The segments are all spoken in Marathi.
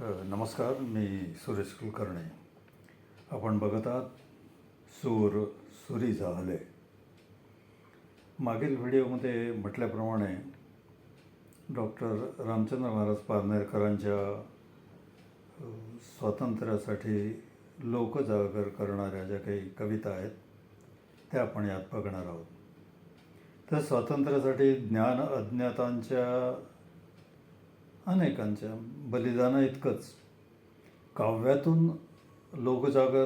नमस्कार मी सुरेश कुलकर्णी. आपण बघत आहात सूर सुरी झाले. मागील व्हिडिओमध्ये म्हटल्याप्रमाणे डॉक्टर रामचंद्र महाराज पारनेरकरांच्या स्वातंत्र्यासाठी लोकजागर करणाऱ्या ज्या काही कविता आहेत त्या आपण यात बघणार आहोत. तर स्वातंत्र्यासाठी ज्ञान अज्ञातांच्या अनेकांच्या बलिदाना इतकंच. काव्यातून लोकजागर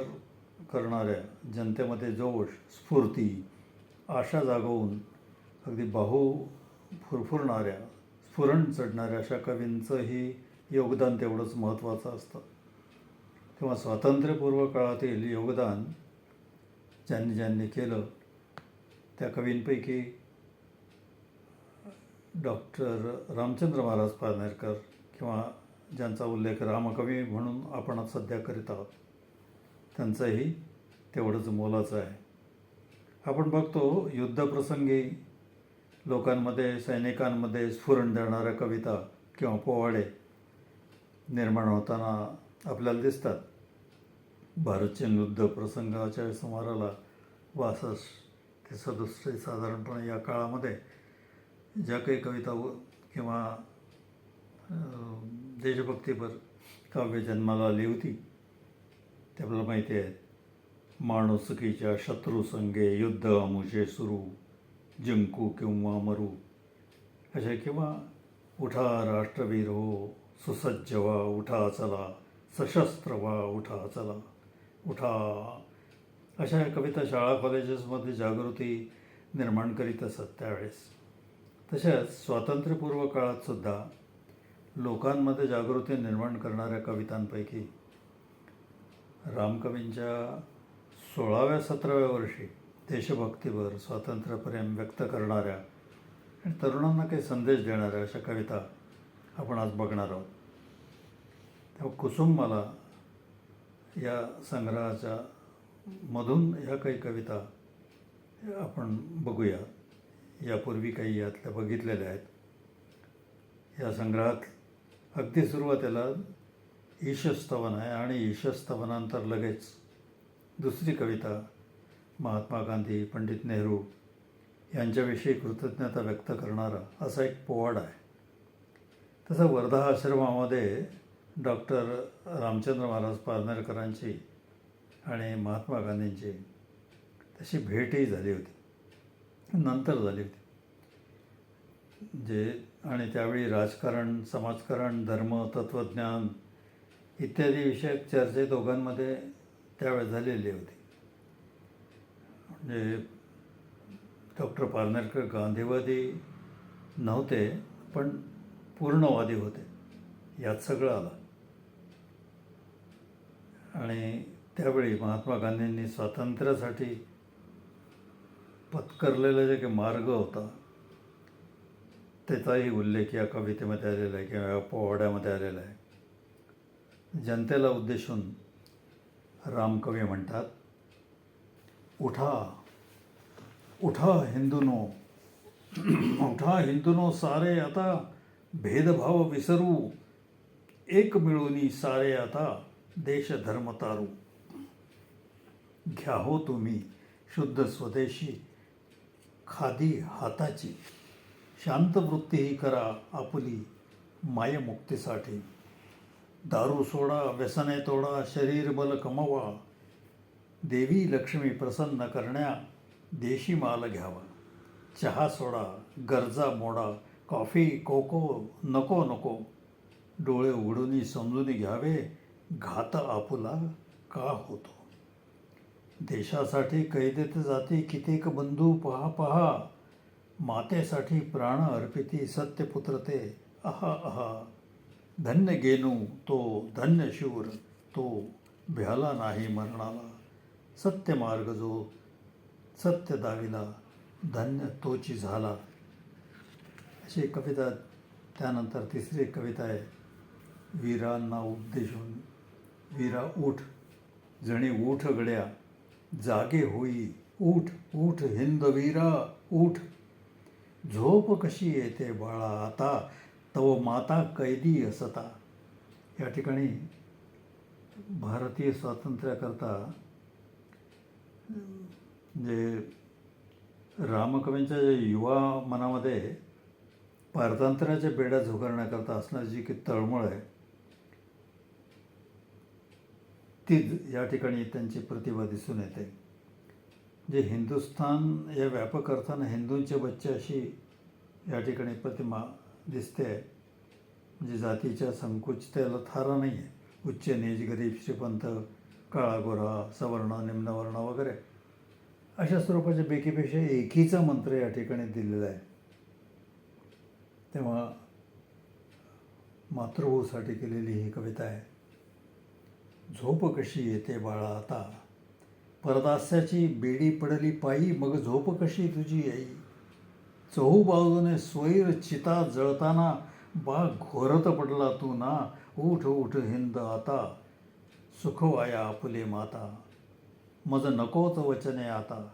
करणाऱ्या जनतेमध्ये जोश स्फूर्ती आशा जागवून अगदी बाहू फुरफुरणाऱ्या स्फुरण चढणाऱ्या अशा कवींचंही योगदान तेवढंच महत्त्वाचं असतं. तेव्हा स्वातंत्र्यपूर्व काळातील योगदान ज्यांनी ज्यांनी केलं त्या कवींपैकी डॉक्टर रामचंद्र महाराज पारनेरकर किंवा ज्यांचा उल्लेख रामकवी म्हणून आपण सध्या करीत आहोत त्यांचंही तेवढंच मोलाचं आहे. आपण बघतो युद्धप्रसंगी लोकांमध्ये सैनिकांमध्ये स्फुरण देणाऱ्या कविता किंवा पोवाडे निर्माण होताना आपल्याला दिसतात. भारत चीन युद्ध प्रसंगाच्या सुमाराला बासष्ट ते सदुसष्ट साधारणपणे या काळामध्ये ज्या काही कविता व- किंवा देशभक्तीपर काव्य जन्माला आली होती ते आपल्याला माहिती आहेत माणुसकीच्या शत्रुसंगे युद्ध अमुषे सुरू जिंकू किंवा मरू. अशा किंवा उठा राष्ट्रवीर हो सुसज्ज व्हा उठा चला सशस्त्र व्हा उठा चला उठा. अशा कविता शाळा कॉलेजेसमध्ये जागृती निर्माण करीत असत त्यावेळेस. तशाच स्वातंत्र्यपूर्व काळात सुद्धा लोकांमध्ये जागृती निर्माण करणाऱ्या कवितांपैकी रामकवींच्या सोळाव्या सतराव्या वर्षी देशभक्तीवर स्वातंत्र्यप्रेम व्यक्त करणाऱ्या आणि तरुणांना काही संदेश देणाऱ्या अशा कविता आपण आज बघणार आहोत. तेव्हा कुसुम मला या संग्रहाच्या मधून ह्या काही कविता आपण बघूया. यापूर्वी काही यातल्या बघितलेल्या आहेत. या संग्रहात अगदी सुरुवातीला ईशस्तवन आहे आणि ईशस्तवनानंतर लगेच दुसरी कविता महात्मा गांधी पंडित नेहरू यांच्याविषयी कृतज्ञता व्यक्त करणारा असा एक पोवाड आहे. तसं वर्धा आश्रमामध्ये डॉक्टर रामचंद्र महाराज पारनेरकरांची आणि महात्मा गांधींची तशी भेटही झाली होती. नंतर झाली होती. जे आणि त्यावेळी राजकारण समाजकारण धर्म तत्त्वज्ञान इत्यादी विषयक चर्चे दोघांमध्ये त्यावेळेस झालेली होती. म्हणजे डॉक्टर पारनेरकर गांधीवादी नव्हते पण पूर्णवादी होते. यात सगळं आलं. आणि त्यावेळी महात्मा गांधींनी स्वातंत्र्यासाठी पत्करलेला जे काही मार्ग होता त्याचाही उल्लेख या कवितेमध्ये आलेला आहे किंवा या पोवाड्यामध्ये आलेला आहे. जनतेला उद्देशून रामकवी म्हणतात उठा उठा हिंदूनो उठा हिंदूनो सारे आता भेदभाव विसरू एक मिळूनी सारे आता देश धर्म तारू. घ्या हो तुम्ही शुद्ध स्वदेशी खादी हाताची. शांत वृत्ती ही करा आपली मायमुक्तीसाठी. दारू सोडा व्यसने तोडा शरीर बल कमवा. देवी लक्ष्मी प्रसन्न करण्या देशी माल घ्यावा. चहा सोडा गरजा मोडा कॉफी कोको नको नको. डोळे उघडून समजून घ्यावे घात आपुला का होतो? देशासाठी कैदेत जाती कितीक बंधू पहा पहा मातेसाठी प्राण अर्पिती सत्यपुत्र ते. अहा अहा धन्य गेनू तो धन्य शूर तो भ्याला नाही मरणाला. सत्य मार्ग जो सत्य दाविला धन्य तोची झाला. अशी कविता त्यानंतर तिसरी कविता आहे. वीरांना उद्देशून वीरा उठ जणी उठ गड्या. जागे होई उठ उठ हिंदवीरा उठ झोप कशी येते बाळा आता? तव माता कैदी असता. या ठिकाणी भारतीय स्वातंत्र्याकरता जे रामकवींच्या जे युवा मनामध्ये पारतंत्र्याच्या बेड्या झुगारण्याकरता असणारी जी की तळमळ आहे तीच या ठिकाणी त्यांची प्रतिभा दिसून येते. जे हिंदुस्थान या व्यापक अर्थानं हिंदूंचे बच्चे अशी या ठिकाणी प्रतिमा दिसते. आहे म्हणजे जातीच्या संकुचतेला थारा नाही आहे उच्च नीच गरीब श्रीपंत काळा गोरा सवर्ण निम्नवर्ण वगैरे. अशा स्वरूपाच्या बेकीपेक्षा एकीचा मंत्र या ठिकाणी दिलेला आहे. तेव्हा मातृभूसाठी केलेली ही कविता आहे. झोप कशी येते बाळा आता? परदास्याची बेडी पडली पायी मग झोप कशी तुझी आई? चहू बाजूने स्वैर चिता जळताना बा घोरत पडला तू ना उठ उठ हिंद आता. सुखवाया आपुले माता. मज नकोच वचने आता.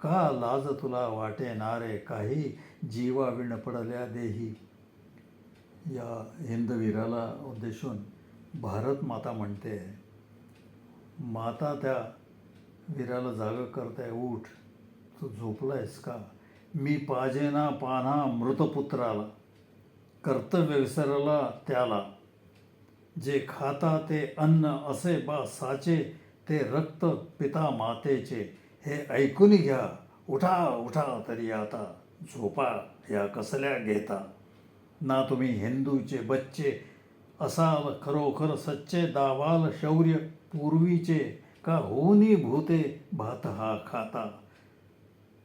का लाज तुला वाटे नारे काही जीवा विण पडल्या देही? या हिंदवीराला उद्देशून भारत माता म्हणते माता त्या वीराला जाग करताय उठ. तू झोपलायस का? मी पाजेना पाना मृतपुत्राला कर्तव्य विसरला त्याला. जे खाता ते अन्न असे बा साचे ते रक्त पिता मातेचे. हे ऐकून घ्या. उठा उठा तरी आता. झोपा या कसल्या घेता. ना तुम्ही हिंदूचे बच्चे असाल खरोखर सच्चे दावाल शौर्य पूर्वीचे. का होनी भूते भात हा खाता?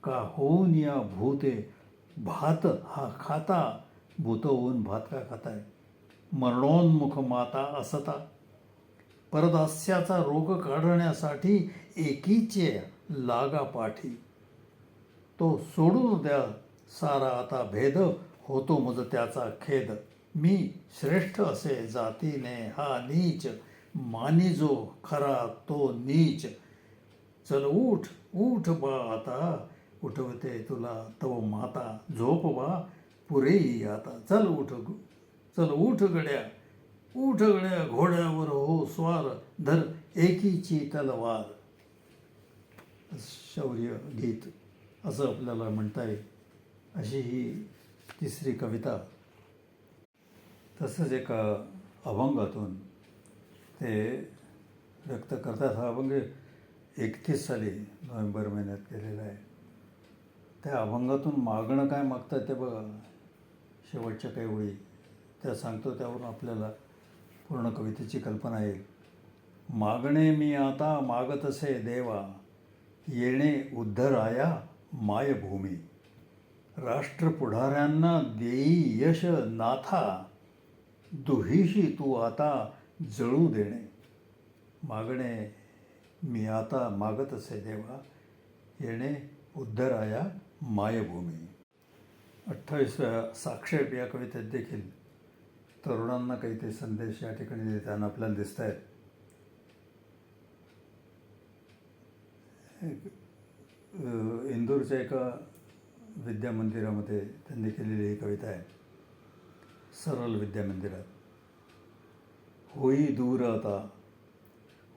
का होऊन या भूते भात हा खाता? भूत होऊन भात का खाताय? मरणोन्मुख माता असता. परदास्याचा रोग काढण्यासाठी एकीचे लागा पाठी. तो सोडून द्या सारा आता भेद होतो मज त्याचा खेद. मी श्रेष्ठ असे जातीने हा नीच मानी जो खरा तो नीच. चल उठ उठ बा आता उठवते तुला तव माता. झोप बा पुरेही आता. चल उठ चल उठ गड्या उठ गड्या घोड्यावर हो स्वार धर एकीची तलवार. शौर्य गीत असं आपल्याला म्हणता येईल. अशी ही तिसरी कविता तसंच एका अभंगातून ते व्यक्त करतात. हा अभंग एकतीस साली नोव्हेंबर महिन्यात केलेला आहे. त्या अभंगातून मागणं काय मागतात ते बघा. शेवटच्या काही ओळी त्या सांगतो त्यावरून आपल्याला पूर्ण कवितेची कल्पना येईल. मागणे मी आता मागत असे देवा येणे उद्धराया मायभूमी. राष्ट्रपुढाऱ्यांना देई यश नाथा दुहीशी तू आता जळू देणे. मागणे मी आता मागत असे देवा. येणे उद्धराया मायभूमी. अठ्ठावीसव्या साक्षेप या कवितेत देखील. तरुणांना काही ते संदेश या ठिकाणी देताना आपल्याला दिसत आहेत इंदूरच्या एका विद्यामंदिरामध्ये त्यांनी केलेली ही कविता आहे. सरल विद्यामंदिरात होई दूर आता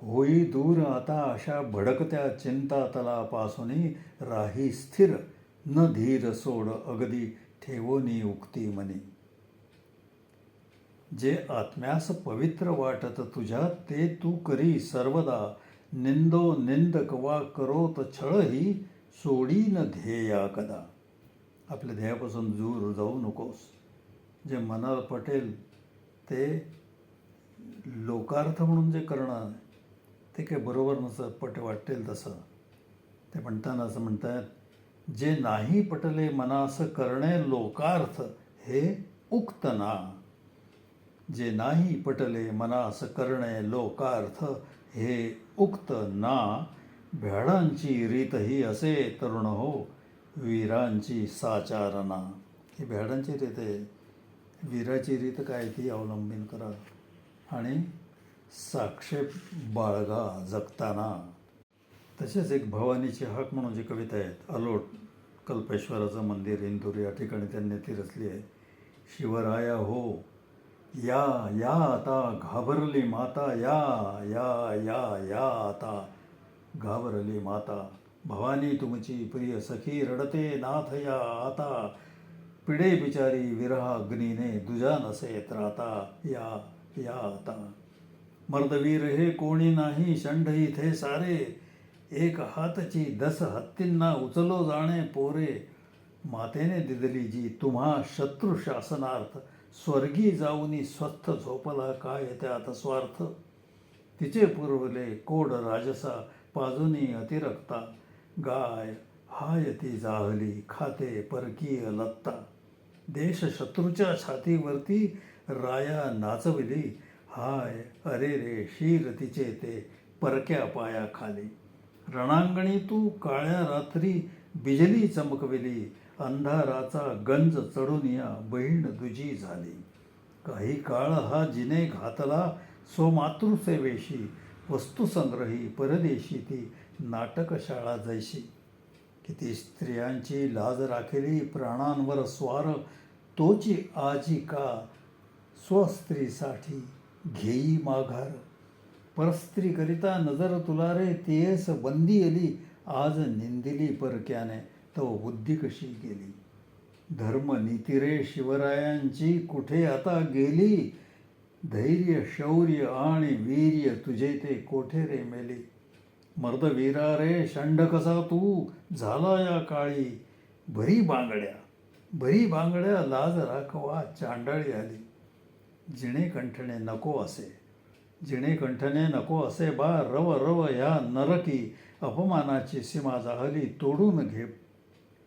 होई दूर आता अशा भडकत्या चिंता तलापासूनही राही स्थिर न धीर सोड अगदी ठेवोनी उक्ती मनी. जे आत्म्यास पवित्र वाटत तुझ्या ते तू करी सर्वदा. निंदो निंदक वा करोत छळही सोडीन ध्येया कदा. आपल्या ध्येयापासून दूर जाऊ नकोस. जे मनाला पटेल ते लोकार्थ म्हणून जे करणं ते काही बरोबर नसं पट वाटेल तसं. ते म्हणताना असं म्हणतात जे नाही पटले मनास करणे लोकार्थ हे उक्त ना. जे नाही पटले मनास करणे लोकार्थ हे उक्त ना. भ्याडांची रीत ही असे तरुण हो वीरांची साचारणा. ही भ्याडांची रीत आहे. वीराची रीत काय ती अवलंबीन करा आणि साक्षेप बाळगा जगताना. तसेच एक भवानीची हाक म्हणून जी कविता आहेत अलोट कल्पेश्वराचं मंदिर इंदूर या ठिकाणी त्यांनी ती रचली आहे. शिवराया हो या या आता घाबरली माता या या या या आता घाबरली माता. भवानी तुमची प्रिय सखी रडते नाथ या आता. पिढे बिचारी विरहाग्नीने दुजा नसे त्राता या या आता. मर्दवीर हे कोणी नाही षंढ इथे सारे. एक हातची दस हत्तींना उचलो जाणे पोरे. मातेने दिदली जी तुम्हा शत्रू शासनार्थ. स्वर्गी जाऊनी स्वस्थ झोपला काय त्यात स्वार्थ? तिचे पुरवले कोड राजसा पाजुनी अतिरक्ता. गाय हाय ती जाहली खाते परकीय लत्ता. देश शत्रूच्या छातीवरती राया नाचविली. हाय अरे रे शीर तिचे ते परक्या पायाखाली. रणांगणी तू काळ्या रात्री बिजली चमकविली. अंधाराचा गंज चढून या बहीण दुजी झाली. काही काळ हा जिने घातला स्वमातृसेवेशी वस्तुसंग्रही परदेशी ती नाटकशाळा जैशी. किती स्त्रियांची लाज राखेली प्राणांवर स्वार तोची आजिका स्वस्त्रीसाठी घेई माघार. परस्त्रीकरिता नजर तुला रे तेस बंदी अली आज निंदिली परक्याने तो बुद्धी कशी गेली? धर्म नीतिरे शिवरायांची कुठे आता गेली? धैर्य शौर्य आणि वीर्य तुझे ते कोठे रे मेली? मर्दवीरा रे षंड कसा तू? झाला या काळी भरी बांगड्या. भरी बांगड्या लाज राखवा चांडाळी आली. जिणे कंठणे नको असे. जिणे कंठणे नको असे बा रव रव या नरकी. अपमानाची सीमा जाहली तोडून घे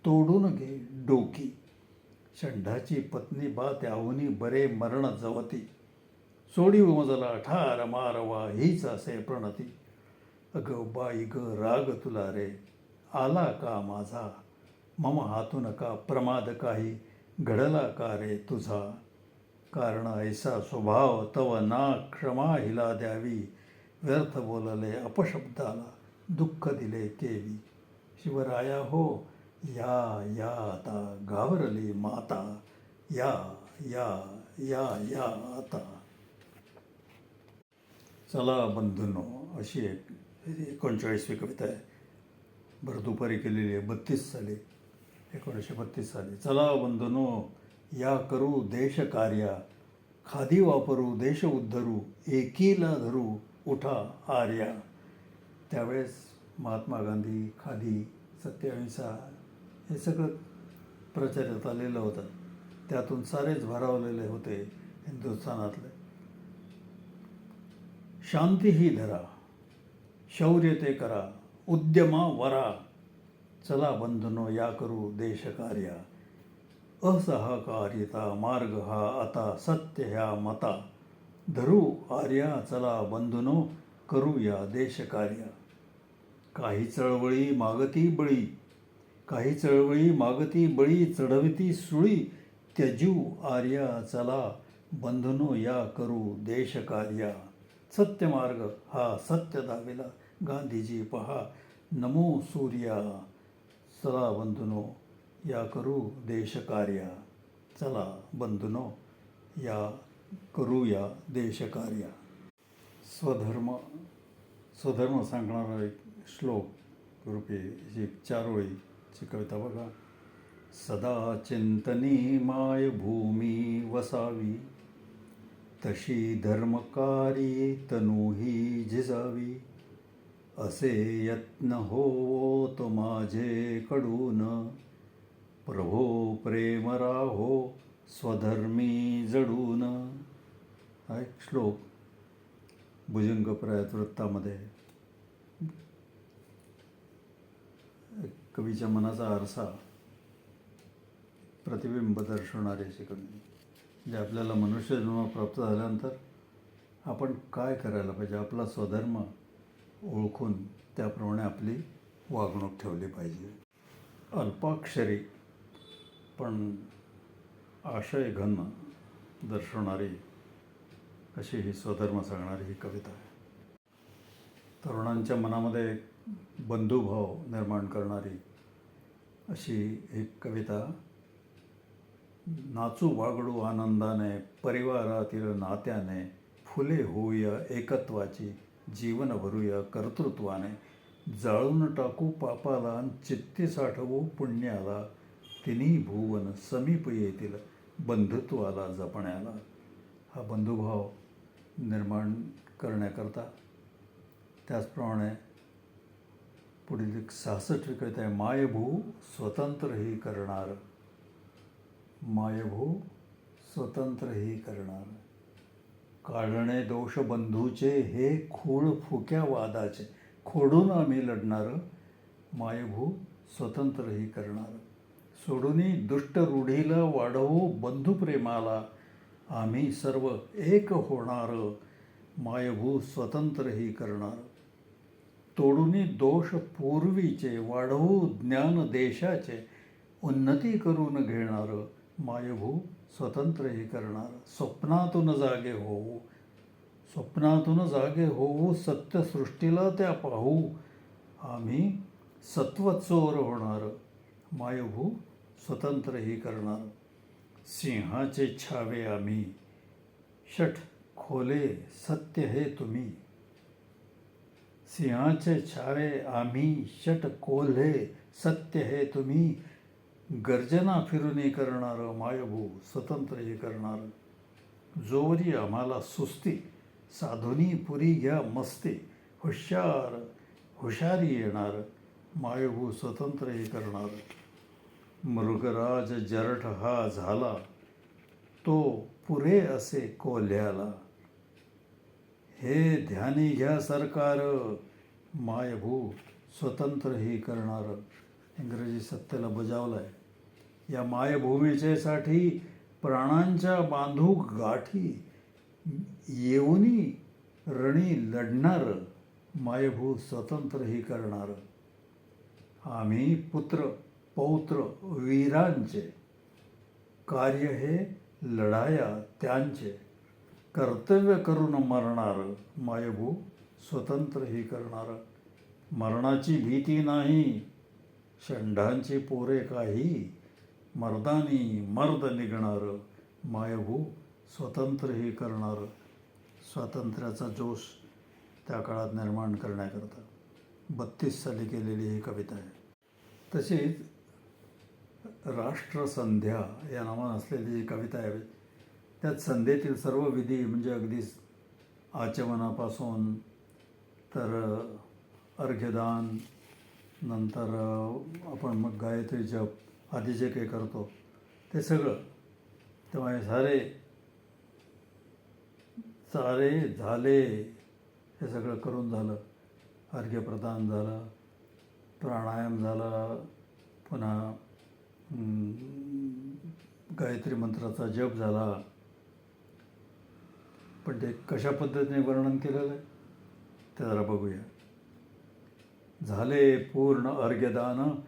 तोडून घे डोकी. षंढाची पत्नी बा त्याहूनी बरे मरण जवती. सोडी उमजला ठार मारवा हीच असे प्रणती. अग बाई ग राग तुला रे. आला का माझा? मम हातून का प्रमाद काही घडला का रे तुझा? कारण ऐसा स्वभाव तव ना क्षमा हिला द्यावी. व्यर्थ बोलले अपशब्दाला दुःख दिले केवी शिवराया हो या या आता घाबरली माता. या या या या आता. चला बंधूंनो अशी एक एकोणचाळीसवी कविता आहे. भरदुपारी दुपारी केलेली आहे बत्तीस साली. एकोणीसशे बत्तीस साली. चला बंधूंनो या करू देश कार्या. खादी वापरू देश उद्धरू एकीला धरू उठा आर्या. त्यावेळेस महात्मा गांधी खादी सत्याहिंसा हे सगळं प्रचारात आलेलं होतं. त्यातून सारेच भरावलेले होते हिंदुस्थानातले. शांती ही धरा शौर्य ते करा उद्यमा वरा. चला बंधनो या करू देशकार्या. असहकार्यता मार्ग हा आता सत्य ह्या मता. धरू आर्या चला बंधनो करूया देशकार्या. काही चळवळी मागती बळी काही चळवळी मागती बळी चढविती सुळी. त्यजू आर्या चला बंधनो या करू देशकार्या. सत्यमार्ग हा सत्य दाविला. गांधीजी पहा नमो सूर्या. चला बंधुनो या करू देशकार्या. चला बंधुनो या करूया देशकार्या. स्वधर्म स्वधर्म सांगणारा एक श्लोक रूपी जी चारोळीची कविता बघा. सदा चिंतनी माय भूमी वसावी तशी धर्मकारी तनुही झिजावी असे यत्न होवोत माझे कडून. प्रभो प्रेम राहो स्वधर्मी जडून. हा एक श्लोक भुजंग प्रयात वृत्तामध्ये. कवीच्या मनाचा आरसा प्रतिबिंब दर्शवणारे अशी कवी म्हणजे आपल्याला मनुष्य जन्म प्राप्त झाल्यानंतर आपण काय करायला पाहिजे? आपला स्वधर्म ओळखून त्याप्रमाणे आपली वागणूक ठेवली पाहिजे. अल्पाक्षरी पण आशय घन दर्शवणारी अशी ही स्वधर्म सांगणारी ही कविता आहे. तरुणांच्या मनामध्ये बंधुभाव निर्माण करणारी अशी एक कविता नाचू वागडू आनंदाने परिवारातील नात्याने फुले होऊया एकत्वाची जीवन भरूया कर्तृत्वाने जाळून टाकू पापाला चित्ते साठवू पुण्याला. तिन्ही भुवन समीप येतील बंधुत्वाला जपण्याला. हा बंधुभाव निर्माण करण्याकरता त्याचप्रमाणे पुढील एक सहासष्ट विकत आहे. मायभू स्वतंत्रही करणार. मायभू स्वतंत्रही करणार. काढणे दोष बंधूचे हे खूळ फुक्या वादाचे. खोडून आम्ही लढणारं मायभू स्वतंत्रही करणार. सोडूनी दुष्ट रूढीला वाढवू बंधुप्रेमाला आम्ही सर्व एक होणार मायभू स्वतंत्रही करणार. तोडूनी दोष पूर्वीचे वाढवू ज्ञान देशाचे उन्नती करून घेणार मायभू स्वतंत्रही करणार. स्वप्नातून जागे होऊ. स्वप्नातून जागे होऊ सत्यसृष्टीला त्या पाहू. आम्ही सत्वचोर होणार. मायभू स्वतंत्रही करणार. सिंहाचे छावे आम्ही. षठ खोले सत्य हे तुम्ही. सिंहाचे छावे आम्ही. षट कोल्हे सत्य हे तुम्ही. गर्जना फिरुनी करणार मायभू स्वतंत्र हे करणार. जोवरी आम्हाला सुस्ती साधुनी पुरी घ्या मस्ती हुशार हुशारी येणार मायभू स्वतंत्र हे करणार. मृगराज जरठ हा झाला तो पुरे असे कोल्ह्याला. हे ध्यानी घ्या सरकार मायभू स्वतंत्रही करणार. इंग्रजी सत्तेला बजावलं आहे या मायभूमीचेसाठी प्राणांच्या बांधू गाठी येऊनी रणी लढणार मायभू स्वतंत्रही करणार. आम्ही पुत्र पौत्र वीरांचे. कार्य हे लढाया त्यांचे. कर्तव्य करून मरणार मायभू स्वतंत्रही करणार. मरणाची भीती नाही षंढांची पोरे काही. मर्दानी मर्द निघणारं मायभू स्वतंत्रही करणारं स्वातंत्र्याचा जोश त्या काळात निर्माण करण्याकरता बत्तीस साली केलेली ही कविता आहे. तशीच राष्ट्रसंध्या या नावानं असलेली जी कविता आहे. त्यात संध्येतील सर्व विधी म्हणजे अगदी आचमनापासून तर अर्घ्यदान नंतर आपण मग गायत्री जप आधी जे काही करतो. ते सगळं. तेव्हा हे सारे सारे झाले. हे सगळं करून झालं. अर्घ्यप्रदान झालं. प्राणायाम झाला. पुन्हा गायत्री मंत्राचा जप झाला. पण ते कशा पद्धतीने वर्णन केलेलं आहे? ते जरा बघूया. झाले पूर्ण अर्घ्यदान.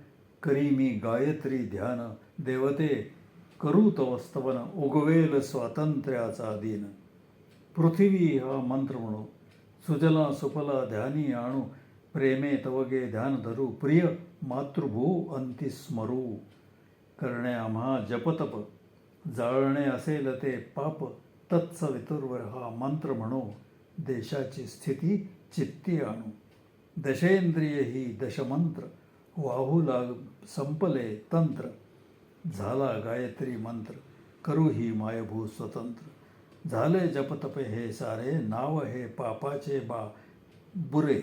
करी मी गायत्री ध्यान देवते करू तवस्तवन उगवेल स्वातंत्र्याचा दिन पृथ्वी हा मंत्र म्हणू सुजला सुफला ध्यानी आणू प्रेमे तवगे ध्यान धरू प्रिय मातृभू अंती स्मरू करणे आम्हा जपतप जाळणे असेल ते पाप तत्सवितुर्वर हा मंत्र म्हणू देशाची स्थिती चित्ती आणू दशेंद्रिय ही दशमंत्र वाहू लाग संपले तंत्र. झाला गायत्री मंत्र. करू ही मायभू स्वतंत्र. झाले जपतपे हे सारे नाव हे पापाचे बा बुरे.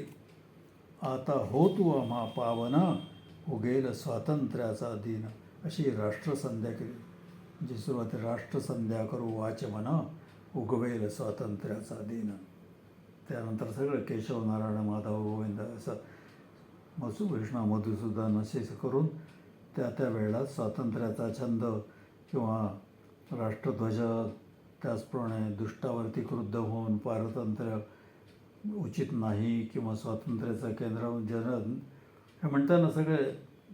आता हो तू आम्हा पावना उगेल स्वातंत्र्याचा दिन. अशी राष्ट्रसंध्या केली. जी सुरुवात राष्ट्रसंध्या करू वाचमन उगवेल स्वातंत्र्याचा दिन. त्यानंतर सगळं केशव नारायण माधव गोविंद असं मसू कृष्णा मधुसूदन असे करून त्या त्या वेळेला स्वातंत्र्याचा छंद किंवा राष्ट्रध्वज त्याचप्रमाणे दुष्टावरती क्रुद्ध होऊन पारतंत्र्य उचित नाही किंवा स्वातंत्र्याचं केंद्र जन हे म्हणताना सगळे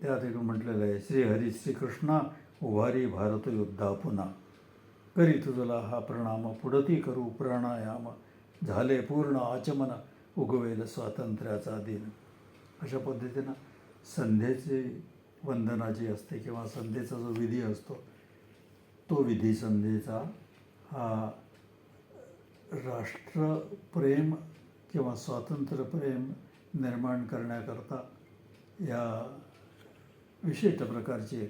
त्या ठिकाणी म्हटलेलं आहे श्री हरी श्रीकृष्णा उभारी भारत युद्धा पुन्हा. करी तुझला हा प्रणाम पुढती करू प्राणायाम. झाले पूर्ण आचमन उगवेल स्वातंत्र्याचा दिन. अशा पद्धतीनं संध्येची वंदना जी असते किंवा संध्येचा जो विधी असतो तो विधी संध्येचा हा राष्ट्रप्रेम किंवा स्वातंत्र्यप्रेम निर्माण करण्याकरता या विशिष्ट प्रकारची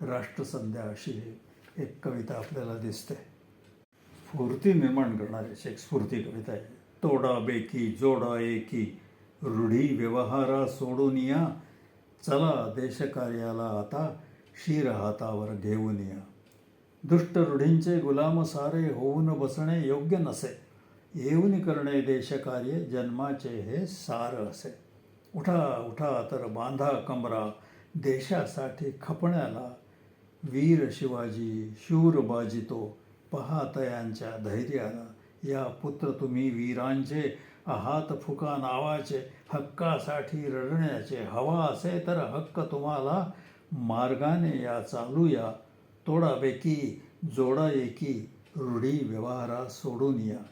राष्ट्रसंध्या अशी एक कविता आपल्याला दिसते. स्फूर्ती निर्माण करणारी एक स्फूर्ती कविता आहे. तोडा बेकी जोडा एकी. रूढी व्यवहारा सोडून या. चला देशकार्याला आता शिर हातावर घेऊन या. दुष्ट रूढींचे गुलाम सारे होऊन बसणे योग्य नसे. येऊन करणे देशकार्य जन्माचे हे सार असे. उठा उठा तर बांधा कमरा देशासाठी खपण्याला. वीर शिवाजी शूर बाजितो पहातयांच्या धैर्याला. या पुत्र तुम्ही वीरांचे आहात फुका नावाचे हक्कासाठी रडण्याचे. हवा असे तर हक्क तुम्हाला. मार्गाने या चालूया तोडापैकी जोडा एकी. रूढी व्यवहारा सोडून या.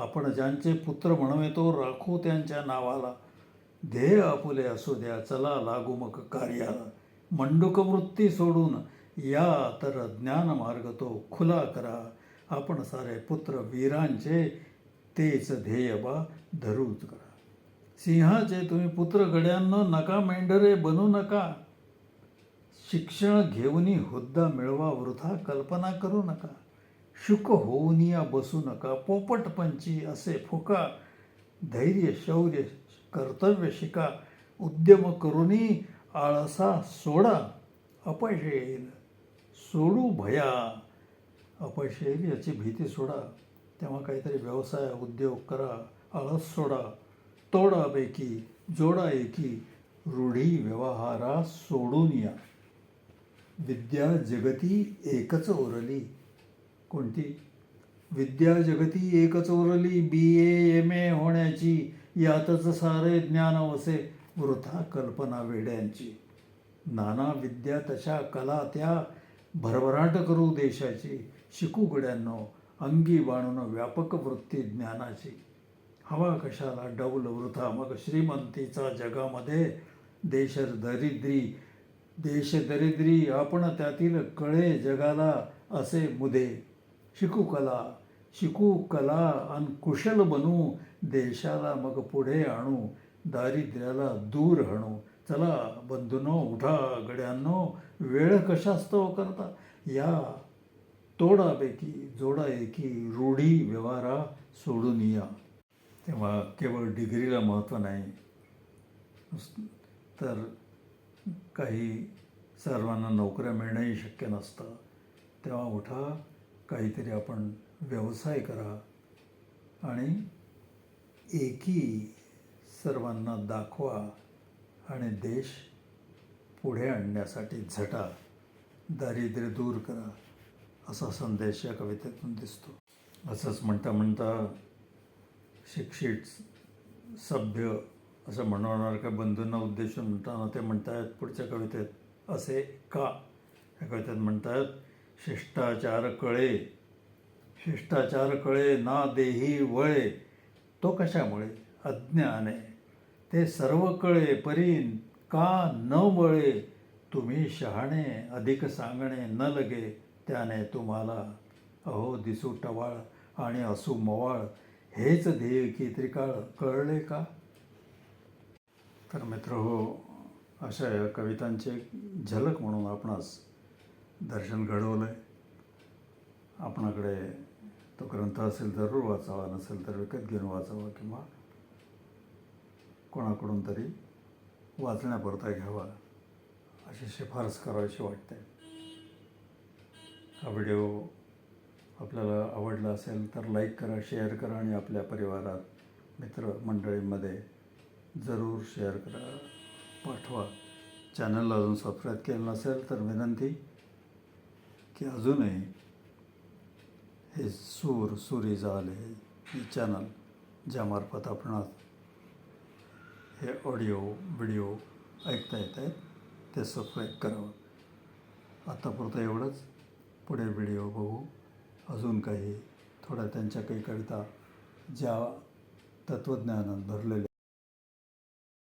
आपण ज्यांचे पुत्र म्हणवितो राखू त्यांच्या नावाला. ध्येय आपुले असू द्या चला लागू मग कार्याला. मंडूक वृत्ती सोडून या तर ज्ञान मार्ग तो खुला करा. आपण सारे पुत्र वीरांचे तेच ध्येय बा धरूच करा. सिंहाचे तुम्ही पुत्र गड्यांनो नका मेंढरे बनू नका. शिक्षण घेऊनी हुद्दा मिळवा वृथा कल्पना करू नका. शुक होऊन या बसू नका पोपटपंची असे फुका. धैर्य शौर्य कर्तव्य शिका. उद्यम करूनही आळसा सोडा. अपयश येईल सोडू भया. अपयश येईल याची भीती सोडा. तेव्हा काहीतरी व्यवसाय उद्योग करा आळस सोडा तोडापैकी जोडा एकी रूढी व्यवहारा सोडून या. विद्या जगती एकच ओरली. कोणती? विद्या जगती एकच orally B A M A होण्याची यातच सारे ज्ञान वसे वृथा कल्पना वेड्यांची. नाना विद्या तशा कला त्या भरभराट करू देशाची शिकू गड्यांनो अंगी बाणून व्यापक वृत्ती ज्ञानाची. हवा कशाला डौल वृथा? मग श्रीमंतीचा जगामध्ये देश दरिद्री देश दरिद्री आपण त्यातील कळे जगाला असे मुदे. शिकू कला शिकू कला अन कुशल बनू देशाला मग पुढे आणू दारिद्र्याला दूर आणू चला बंधूनो उठा गड्यांनो वेळ कशास्तव करता? या तोडापैकी जोडा एकी रूढी व्यवहारा सोडून या. तेव्हा केवळ डिग्रीला महत्त्व नाही. तर काही सर्वांना नोकऱ्या मिळणंही शक्य नसतं. तेव्हा उठा काहीतरी आपण व्यवसाय करा आणि एकी सर्वांना दाखवा आणि देश पुढे आणण्यासाठी झटा दारिद्र्य दूर करा. असा संदेश या कवितेतून दिसतो. असंच म्हणता म्हणता शिक्षित सभ्य असं म्हणवणार बंधूंना उद्देशून म्हणताना ते म्हणतायत पुढच्या कवितेत असे का? या कवितेत म्हणतायत शिष्टाचार कळे शिष्टाचार कळे ना देही वळे तो कशामुळे? अज्ञाने. ते सर्व कळे परीन का न वळे? तुम्ही शहाणे अधिक सांगणे न लगे त्याने तुम्हाला अहो दिसू टवाळ आणि असू मवाळ हेच ध्येय की त्रिकाळ कळले का? तर मित्र हो अशा या कवितांची एक झलक म्हणून आपणास दर्शन घडवलं आहे आपणाकडे तो ग्रंथ असेल जरूर वाचावा नसेल तर विकत घेऊन वाचावा किंवा कोणाकडून तरी वाचण्यापुरता घ्यावा अशी शिफारस करावीशी वाटते. हा व्हिडिओ आपल्याला आवडला असेल तर लाईक करा शेअर करा आणि आपल्या परिवारात मित्रमंडळींमध्ये जरूर शेअर करा. पाठवा. चॅनलला अजून सबस्क्राईब केलं नसेल तर विनंती की अजूनही हे सूर सुरी झाले हे चॅनल ज्यामार्फत आपण हे ऑडिओ व्हिडिओ ऐकता येत आहेत ते सबस्क्राईब करावं. आत्तापुरतं एवढंच. पुढे व्हिडिओ बघू. अजून काही थोडा त्यांच्या काही कविता ज्या तत्त्वज्ञानात भरलेल्या